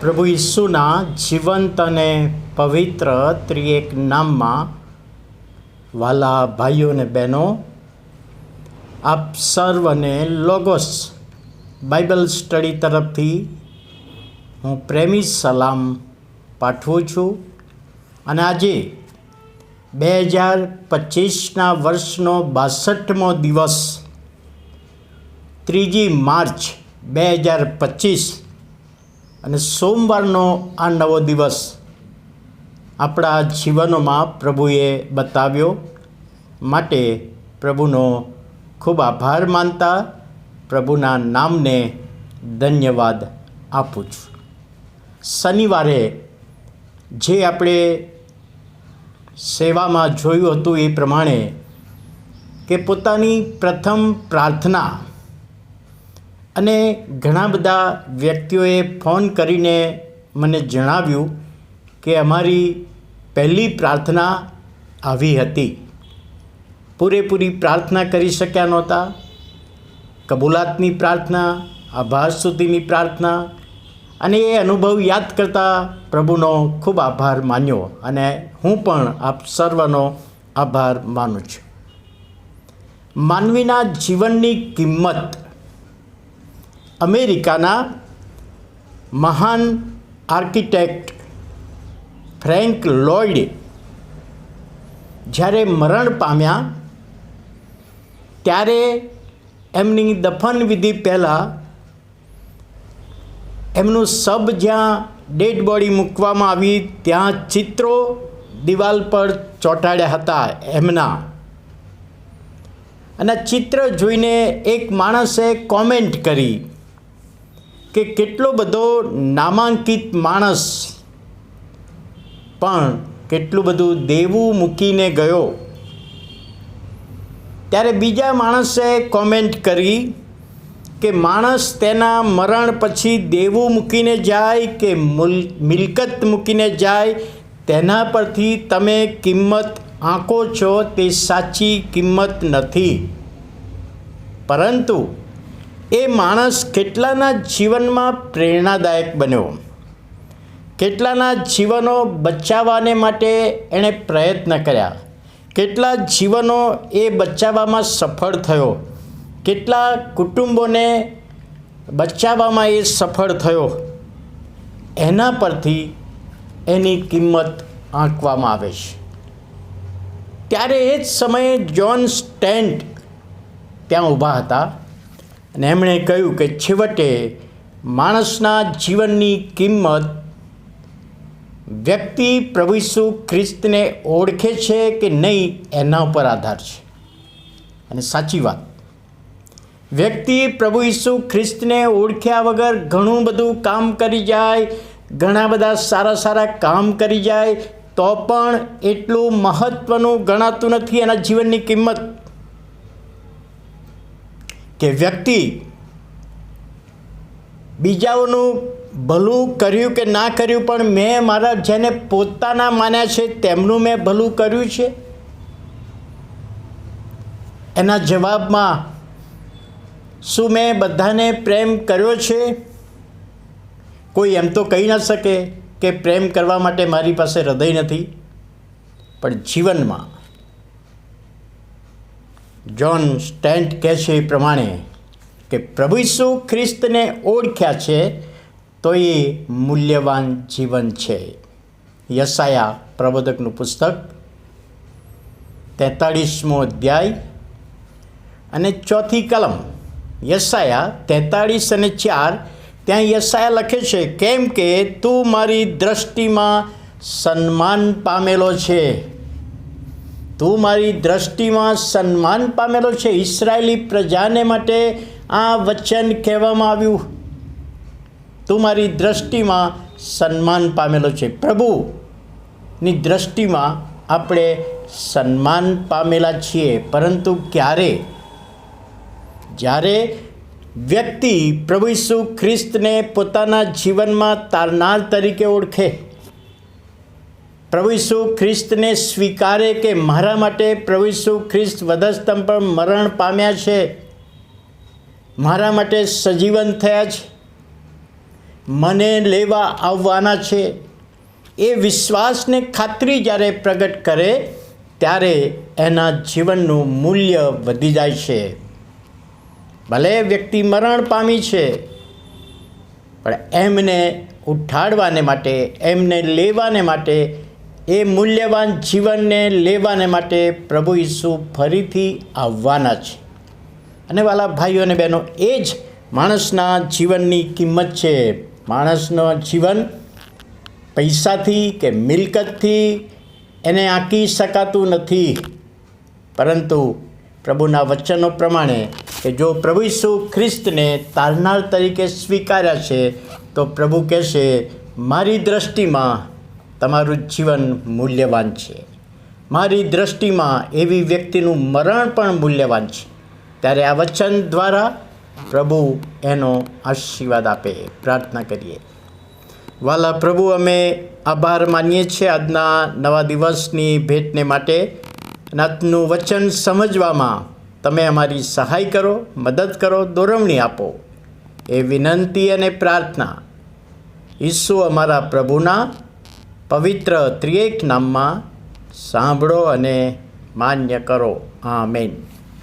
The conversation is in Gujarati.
પ્રભુ ઈસુના જીવંત અને પવિત્ર ત્રિએક નામમાં વાલા ભાઈઓ અને બહેનો, આપ સર્વને લોગોસ બાઇબલ સ્ટડી તરફથી હું પ્રેમી સલામ પાઠવું છું અને આજે બે હજાર પચીસના વર્ષનો બાસઠમો દિવસ, ત્રીજી માર્ચ બે હજાર પચીસ અને સોમવારનો આ નવો દિવસ આપણા જીવનોમાં પ્રભુએ બતાવ્યો માટે પ્રભુનો ખૂબ આભાર માનતા પ્રભુના નામને ધન્યવાદ આપું છું. શનિવારે જે આપણે સેવામાં જોયું હતું એ પ્રમાણે કે પોતાની પ્રથમ પ્રાર્થના અને ઘણા બધા વ્યક્તિઓએ ફોન કરીને મને જણાવ્યું કે અમારી પહેલી પ્રાર્થના આવી હતી. પૂરેપૂરી પ્રાર્થના કરી શક્યા નહોતા. કબૂલાતની પ્રાર્થના, આભાર સુધીની પ્રાર્થના અને એ અનુભવ યાદ કરતાં પ્રભુનો ખૂબ આભાર માન્યો અને હું પણ આપ સર્વનો આભાર માનું છું. માનવીના જીવનની કિંમત અમેરિકાના મહાન આર્કિટેક્ટ ફ્રેન્ક લોઇડ જ્યારે મરણ પામ્યા, ત્યારે એમની દફન વિધિ પહેલાં એમનું સબ જ્યાં ડેડ બોડી મૂકવામાં આવી, ત્યાં ચિત્રો દિવાલ પર ચોંટાડ્યા હતા એમના. અને ચિત્ર જોઈને એક માણસે કોમેન્ટ કરી કે કેટલો બધો નામાંકિત માણસ પણ કેટલું બધું દેવું મૂકીને ગયો? ત્યારે બીજા માણસે કોમેન્ટ કરી કે માણસ તેના મરણ પછી દેવું મૂકીને જાય કે મુલ, મિલકત મૂકીને જાય, તેના પરથી તમે કિંમત આંકો છો તે સાચી કિંમત નથી. પરંતુ એ માણસ કેટલાના જીવનમાં પ્રેરણાદાયક બન્યો? કેટલાના જીવનો બચાવવાને માટે એણે પ્રયત્ન કર્યા? કેટલા જીવનો એ બચાવવામાં સફળ થયો? કેટલા કુટુંબોને બચાવવામાં એ સફળ થયો? એના પરથી એની કિંમત આંકવામાં આવે છે. ત્યારે એ જ સમયે જ્હોન સ્ટેન્ટ ત્યાં ઊભા હતા. અને એમણે કહ્યું કે છેવટે માણસના જીવનની કિંમત વ્યક્તિ પ્રભુ ખ્રિસ્તને ઓળખે છે કે નહીં એના ઉપર આધાર છે. અને સાચી વાત. વ્યક્તિ પ્રભુ ઈસુ ખ્રિસ્તને ઓળખ્યા વગર ઘણું બધું કામ કરી જાય, ઘણા બધા સારા સારા કામ કરી જાય, તો પણ એટલું મહત્ત્વનું ગણાતું નથી એના જીવનની કિંમત. કે વ્યક્તિ બીજાઓનું ભલું કર્યું કે ના કર્યું પણ મેં મારા જેને પોતાના માન્યા છે તેમનું મેં ભલું કર્યું છે? એના જવાબમાં શું મેં બધાને પ્રેમ કર્યો છે? કોઈ એમ તો કહી ન શકે કે પ્રેમ કરવા માટે મારી પાસે હૃદય નથી. પણ જીવનમાં જ્હોન સ્ટેન્ટ કહે છે એ પ્રમાણે કે પ્રભુ ઈસુ ખ્રિસ્તને ઓળખ્યા છે, તો એ મૂલ્યવાન જીવન છે. યસાયા પ્રબોધકનું પુસ્તક તેતાળીસમો અધ્યાય અને ચોથી કલમ. યસાયા તેતાળીસ અને ચાર, ત્યાં યસાયા લખે છે, કેમ કે તું મારી દ્રષ્ટિમાં સન્માન પામેલો છે. તું મારી દ્રષ્ટિમાં સન્માન પામેલો છે ઇસરાયેલી પ્રજાને માટે આ વચન કહેવામાં આવ્યું. તું મારી દ્રષ્ટિમાં સન્માન પામેલો છે. પ્રભુની દ્રષ્ટિમાં આપણે સન્માન પામેલા છીએ. પરંતુ ક્યારે? જ્યારે વ્યક્તિ પ્રભુ ઈસુ ખ્રિસ્તને પોતાના જીવનમાં તારનાર તરીકે ઓળખે. પ્રભુ ખ્રિસ્તને સ્વીકારે કે મારા માટે પ્રભુ ખ્રિસ્ત વધસ્તંભ પર મરણ પામ્યા છે? મારા માટે સજીવન થયા છે મને લેવા આવવાના છે. એ વિશ્વાસને ખાતરી જ્યારે પ્રગટ કરે, ત્યારે એના જીવનનું મૂલ્ય વધી જાય છે. ભલે વ્યક્તિ મરણ પામી છે, પણ એમને ઉઠાડવાને માટે, એમને લેવાને માટે એ મૂલ્યવાન જીવનને લેવાને માટે પ્રભુ ઈસુ ફરીથી આવવાના છે. અને વાલા ભાઈઓ અને બહેનો, એ જ માણસના જીવનની કિંમત છે. માણસનો જીવન પૈસાથી કે મિલકતથી એને આંકી શકાતું નથી. પરંતુ પ્રભુના વચનો પ્રમાણે કે જો પ્રભુ ઈસુ ખ્રિસ્તને તારનાર તરીકે સ્વીકાર્યા છે, તો પ્રભુ કહેશે, મારી દ્રષ્ટિમાં તમારું જીવન મૂલ્યવાન છે. મારી દ્રષ્ટિમાં એવી વ્યક્તિનું મરણ પણ મૂલ્યવાન છે. ત્યારે આ વચન દ્વારા પ્રભુ એનો આશીર્વાદ આપે. પ્રાર્થના કરીએ. વાલા પ્રભુ, અમે આભાર માનીએ છીએ આજના નવા દિવસની ભેટને માટે. નાતનું વચન સમજવામાં તમે અમારી સહાય કરો, મદદ કરો, દોરવણી આપો. એ વિનંતી અને પ્રાર્થના ઈસુ અમારા પ્રભુના પવિત્ર ત્રિએક નામમાં સાંભળો અને માન્ય કરો. આમેન.